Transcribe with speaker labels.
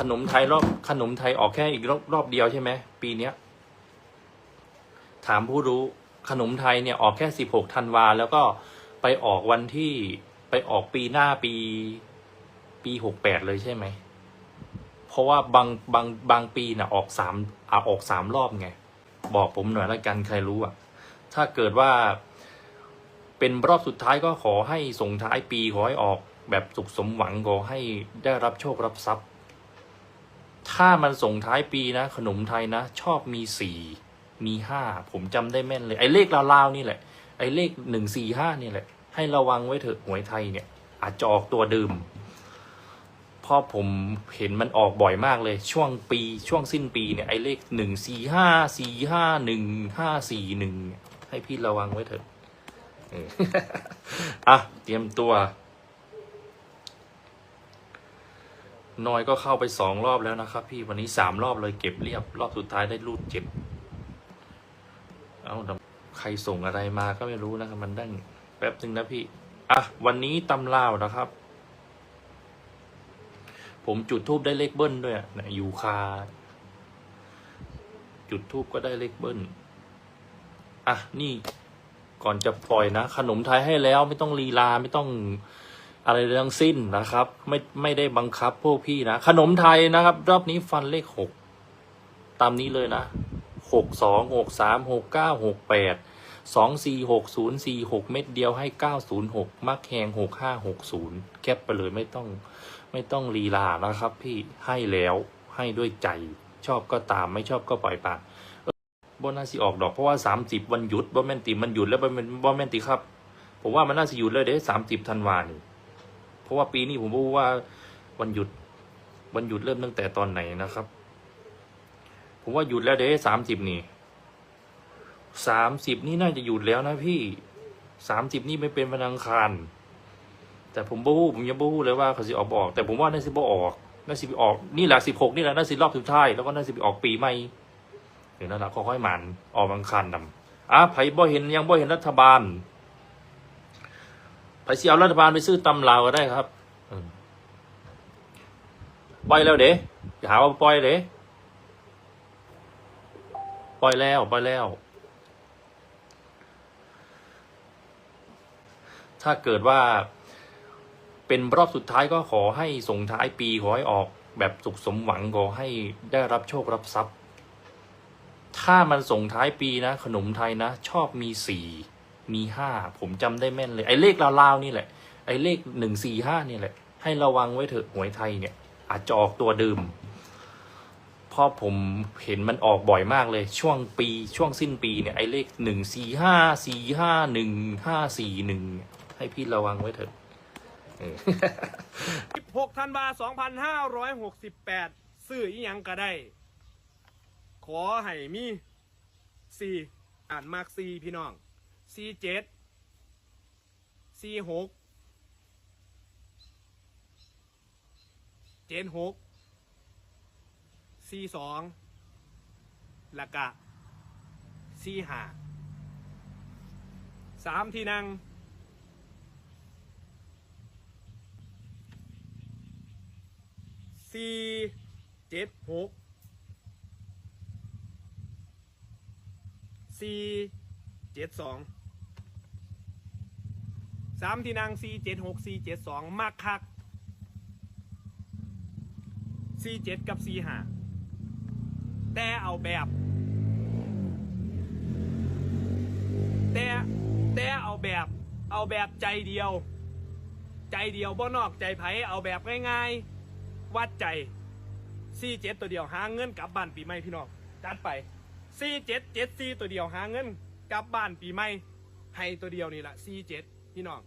Speaker 1: ขนมไทยรอบขนมไทยออกแค่อีกรอบรอบเดียวใช่ไหมปีเนี้ย ถามผู้รู้ขนมไทยเนี่ยออกแค่สิบหกธันวาแล้วก็ไปออกวันที่ไปออกปีหน้าปี ปีหกแปดเลยใช่ไหม เพราะว่าบางบางบางปีน่ะออกสามอาออกสามรอบไง บอกผมหน่อยละกันใครรู้อะ ถ้าเกิดว่าเป็นรอบสุดท้ายก็ขอให้ส่งท้ายปีขอให้ออกแบบสุขสมหวังขอให้ได้รับโชครับทรัพย์ ถ้ามันส่งท้ายปีนะ ขนมไทยนะ ชอบมีสี่มีห้าผมจำได้แม่นเลย ไอ้เลขลาวๆนี่แหละ ไอ้เลขหนึ่งสี่ห้านี่แหละ ให้ระวังไว้เถอะหวยไทยเนี่ย อาจจะออกตัวเดิมเพราะผมเห็นมันออกบ่อยมากเลย ช่วงปีช่วงสิ้นปีเนี่ยไอ้เลขหนึ่งสี่ห้าสี่ห้าหนึ่งห้าสี่หนึ่งให้พี่ระวังไว้เถอะเอออะเตรียมตัว นอยก็เข้าไปสองรอบแล้วนะครับ พี่วันนี้สามรอบเลยเก็บเรียบ รอบสุดท้ายได้รูดเจ็บ เอาใครส่งอะไรมาก็ไม่รู้นะครับ มันดั้งแป๊บหนึ่งนะพี่ อะ วันนี้ตำลาวนะครับ ผมจุดทูบได้เลขเบิ้ลด้วยอะนะยูคา จุดทูบก็ได้เลขเบิ้ล อะ นี่ก่อนจะปล่อยนะ ขนมไทยให้แล้วไม่ต้องลีลาไม่ต้อง อะไรทั้งสิ้นนะครับ ไม่ไม่ได้บังคับพวกพี่นะ ขนมไทยนะครับ รอบนี้ฟันเลขหกตามนี้เลยนะหกสองหกสามหกเก้าหกแปดสองสี่หกศูนย์สี่หกเม็ดเดียวให้เก้าศูนย์หกมักแหงหกห้าหกศูนย์แคปไปเลยไม่ต้องไม่ต้องลีลานะครับพี่ให้แล้วให้ด้วยใจชอบก็ตามไม่ชอบก็ปล่อยปากบนน่าสิออกดอกเพราะว่าสามสิบวันหยุดบ่แม่นติมันหยุดแล้วบ่แม่นบ่แม่นติครับ ผมว่ามันน่าจะหยุดเลยเด้สามสิบธันวานี่ ราะว่าปีนี้ผมรู้ว่าวันหยุดวันหยุดเริ่มตั้งแต่ตอนไหนนะครับ ผมว่าหยุดแล้วเด้สามสิบนี่สามสิบนี่น่าจะหยุดแล้วนะพี่สามสิบนี่ไม่เป็นวันอังคารแต่ผมบู้ผมยังบู้เลยว่าเขาสิออกบอก แต่ผมว่าน่าสิบออกน่าสิบออกนี่แหละสิบหกนี่แหละน่าสิรอบสุดท้ายแล้วก็น่าสิบออกปีใหม่เดี๋ยวนั่นแหละค่อยๆหมันออกบังคันนำอะไผ่บ่เห็นยังบ่เห็นรัฐบาล สิเอารัฐบาลไปซื้อตำลาวก็ได้ครับเออปล่อยแล้วเด้อย่าหาว่าปล่อยเด้ปล่อยแล้วปล่อยแล้ว ถ้าเกิดว่า เป็นรอบสุดท้ายก็ขอให้ส่งท้ายปีขอให้ออกแบบสุขสมหวังขอให้ได้รับโชครับทรัพย์ ถ้ามันส่งท้ายปีนะ ขนมไทยนะ ชอบมีสี่ มีห้าผมจำได้แม่นเลย ไอ้เลขลาวๆนี่แหละ ไอ้เลขหนึ่งสี่ห้านี่แหละ ให้ระวังไว้เถอะหวยไทยเนี่ย อาจจะออกตัวเดิมเพราะผมเห็นมันออกบ่อยมากเลย ช่วงปีช่วงสิ้นปีเนี่ยไอ้เลขหนึ่งสี่ห้าสี่ห้าหนึ่งห้าสี่หนึ่งให้พี่ระวังไว้เถอะเออ
Speaker 2: 16ธันวา2568ซื้ออีหยังก็ได้ ขอให้มีสี่อ่านมากสี่พี่น้อง สี่เจ็ดสี่หกเจหกสี่สองแล้วก็สี่ห้าสามที่นั่งสี่เจ็ดหกสี่ เจ็ดสองสามที่นั่งสี่เจ็ดหกสี่เจ็ดสองมากคักสี่เจ็ดกับสี่ห้าแต่เอาแบบ แต่แต่เอาแบบ เอาแบบใจเดียว ใจเดียวบ่นอกใจไผเอาแบบง่ายๆ วัดใจ47ตัวเดียวหาเงินกลับบ้านปีใหม่พี่น้องจัดไป4774ตัวเดียวหาเงิน กลับบ้านปีใหม่ให้ตัวเดียวนี่แหละ47พี่น้อง